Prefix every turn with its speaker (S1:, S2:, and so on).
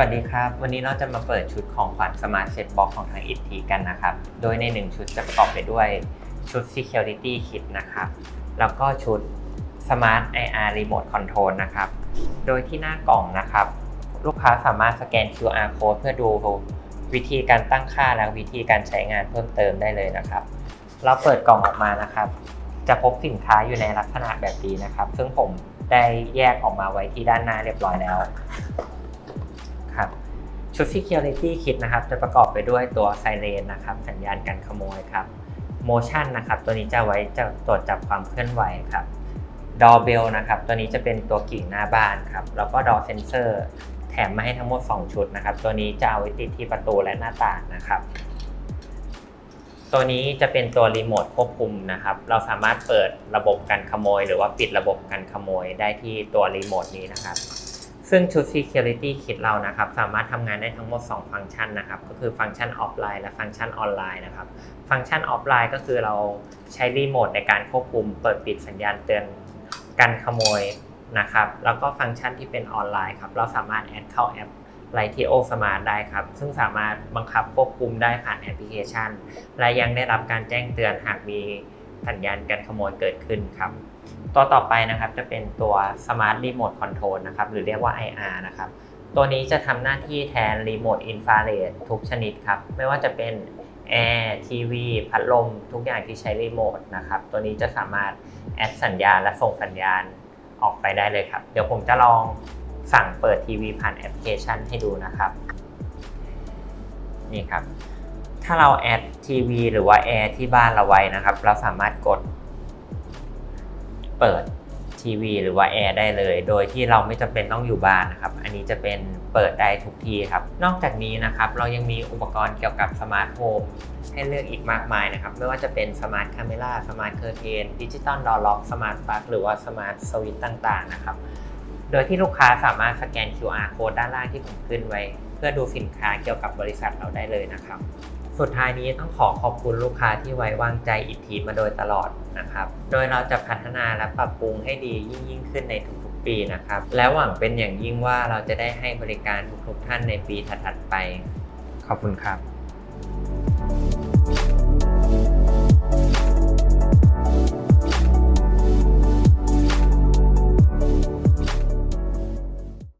S1: วัสดีครับ วันนี้เราจะมาเปิดชุดของขวัญ Smart Set Box ของทาง IT กันนะครับ โดยใน 1 ชุดจะประกอบไปด้วยชุด Security Kit นะครับ แล้วก็ชุด Smart IR Remote Control นะครับ โดยที่หน้ากล่องนะครับ ลูกค้าสามารถสแกน QR code เพื่อดูวิธีการตั้งค่าและวิธีการใช้งานเพิ่มเติมได้เลยนะครับ เราเปิดกล่องออกมานะครับ จะพบสินค้าอยู่ในลักษณะแบบนี้นะครับ ซึ่งผมได้แยกออกมาไว้ที่ด้านหน้าเรียบร้อยแล้ว ชุด Security Kit นะครับจะประกอบไปด้วยตัวไซเรนนะครับสัญญาณการขโมยครับ Motion นะครับตัวนี้จะไว้จะตรวจจับความเคลื่อนไหวครับ Doorbell นะครับตัวนี้จะเป็นตัวกิ่งหน้าบ้านครับแล้วก็ Door Sensor แถมมาให้ทั้งหมด 2 ชุดนะครับ ตัวนี้จะเอาไว้ติดที่ประตูและหน้าต่างนะครับ ตัวนี้จะเป็นตัวรีโมทควบคุมนะครับ เราสามารถเปิดระบบการขโมย หรือว่าปิดระบบการขโมยได้ที่ตัวรีโมทนี้นะครับ ซึ่งชุด Security Kit เรานะครับสามารถทำงานได้ทั้งหมด 2 ฟังก์ชันนะครับก็คือฟังก์ชันออฟไลน์และฟังก์ชันออนไลน์นะครับฟังก์ชันออฟไลน์ก็คือเราใช้รีโมทในการควบคุมเปิดปิดสัญญาณเตือนการขโมยนะครับแล้วก็ฟังก์ชันที่เป็นออนไลน์ครับเราสามารถแอดเข้าแอป l i t o Smart ได้ครับ ซึ่งสามารถบังคับควบคุมได้ผ่านแอปพลิเคชัน และยังได้รับการแจ้งเตือนหากมี สัญญาณการขโมยเกิดขึ้นครับตัวต่อไปนะครับจะเป็นตัว Smart Remote Control นะครับหรือเรียกว่า IR นะครับตัวนี้จะทำหน้าที่แทนรีโมทอินฟราเรดทุกชนิดครับไม่ว่าจะเป็นแอร์ทีวีพัดลม ทุกอย่างที่ใช้รีโมทนะครับตัวนี้จะสามารถแอดสัญญาณและส่งสัญญาณออกไปได้เลยครับ เดี๋ยวผมจะลองสั่งเปิดทีวีผ่านแอปพลิเคชันให้ดูนะครับ นี่ครับ ถ้าเราแอดทีวีหรือว่าแอร์ที่บ้านเราไว้นะครับ เราสามารถกด เปิดทีวีหรือว่าแอร์ได้เลย โดยที่เราไม่จำเป็นต้องอยู่บ้านนะครับ อันนี้จะเป็นเปิดได้ทุกที่ครับ นอกจากนี้นะครับ เรายังมีอุปกรณ์เกี่ยวกับสมาร์ทโฮมให้เลือกอีกมากมายนะครับ ไม่ว่าจะเป็นสมาร์ทคาเมล่าสมาร์ทเคอร์เทนดิจิตอลดอร์ล็อกสมาร์ทปลั๊กหรือว่าสมาร์ทสวิตต่างๆนะครับ โดยที่ลูกค้าสามารถสแกน QR code ด้านล่างที่ผมขึ้นไว้ เพื่อดูสินค้าเกี่ยวกับบริษัทเราได้เลยนะครับ สุดท้ายนี้ต้องขอขอบคุณลูกค้าที่ไว้วางใจอิทีมาโดยตลอดนะครับ โดยเราจะพัฒนาและปรับปรุงให้ดียิ่งยิ่งขึ้นในทุกๆปีนะครับ และหวังเป็นอย่างยิ่งว่าเราจะได้ให้บริการทุกๆท่านในปีถัดๆไป ขอบคุณครับ